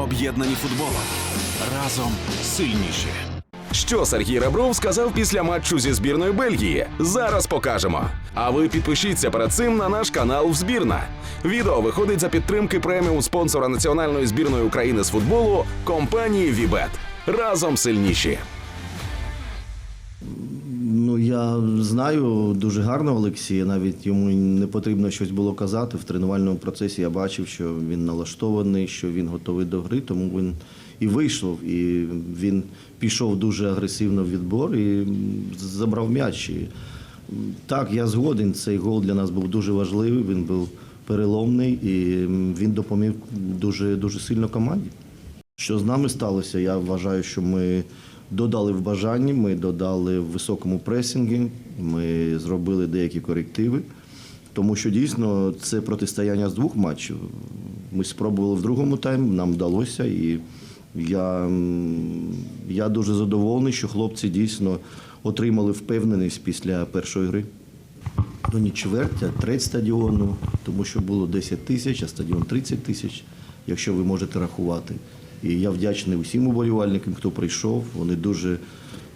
Об'єднані футболом. Разом сильніші. Що Сергій Ребров сказав після матчу зі збірною Бельгії? Зараз покажемо. А ви підпишіться перед цим на наш канал збірна. Відео виходить за підтримки преміум спонсора національної збірної України з футболу компанії Вібет. Разом сильніші. Ну, я знаю дуже гарно Олексія, навіть йому не потрібно щось було казати. В тренувальному процесі я бачив, що він налаштований, що він готовий до гри, тому він і вийшов, і він пішов дуже агресивно в відбор і забрав м'яч. І, так, я згоден, цей гол для нас був дуже важливий, він був переломний і він допоміг дуже, дуже сильно команді. Що з нами сталося? Я вважаю, що ми додали в бажанні, ми додали в високому пресінгі, ми зробили деякі корективи, тому що дійсно це протистояння з двох матчів. Ми спробували в другому таймі, нам вдалося, і я, я дуже задоволений, що хлопці дійсно отримали впевненість після першої гри. Ну, не чверть, а треть стадіону, тому що було 10 тисяч, а стадіон 30 тисяч, якщо ви можете рахувати. І я вдячний усім уболівальникам, хто прийшов. Вони дуже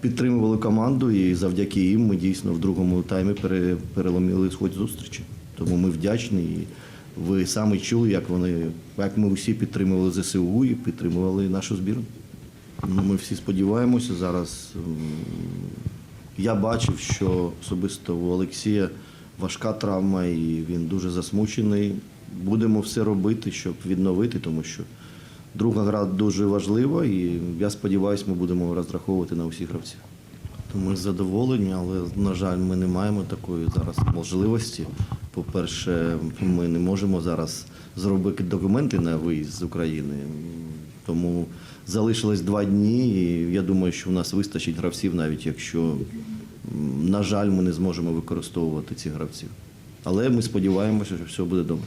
підтримували команду, і завдяки їм ми дійсно в другому таймі переломили сход зустрічі. Тому ми вдячні. І ви самі чули, як вони, як ми усі підтримували ЗСУ і підтримували нашу збірну. Ну, Ми всі сподіваємося зараз. я бачив, що особисто у Олексія важка травма, і він дуже засмучений. Будемо все робити, щоб відновити, тому що друга гра дуже важлива, і я сподіваюся, ми будемо розраховувати на усіх гравців. Ми задоволені, але, на жаль, ми не маємо такої зараз можливості. По-перше, ми не можемо зараз зробити документи на виїзд з України. Тому залишилось два дні, і я думаю, що в нас вистачить гравців, навіть якщо, на жаль, ми не зможемо використовувати цих гравців. Але ми сподіваємося, що все буде добре.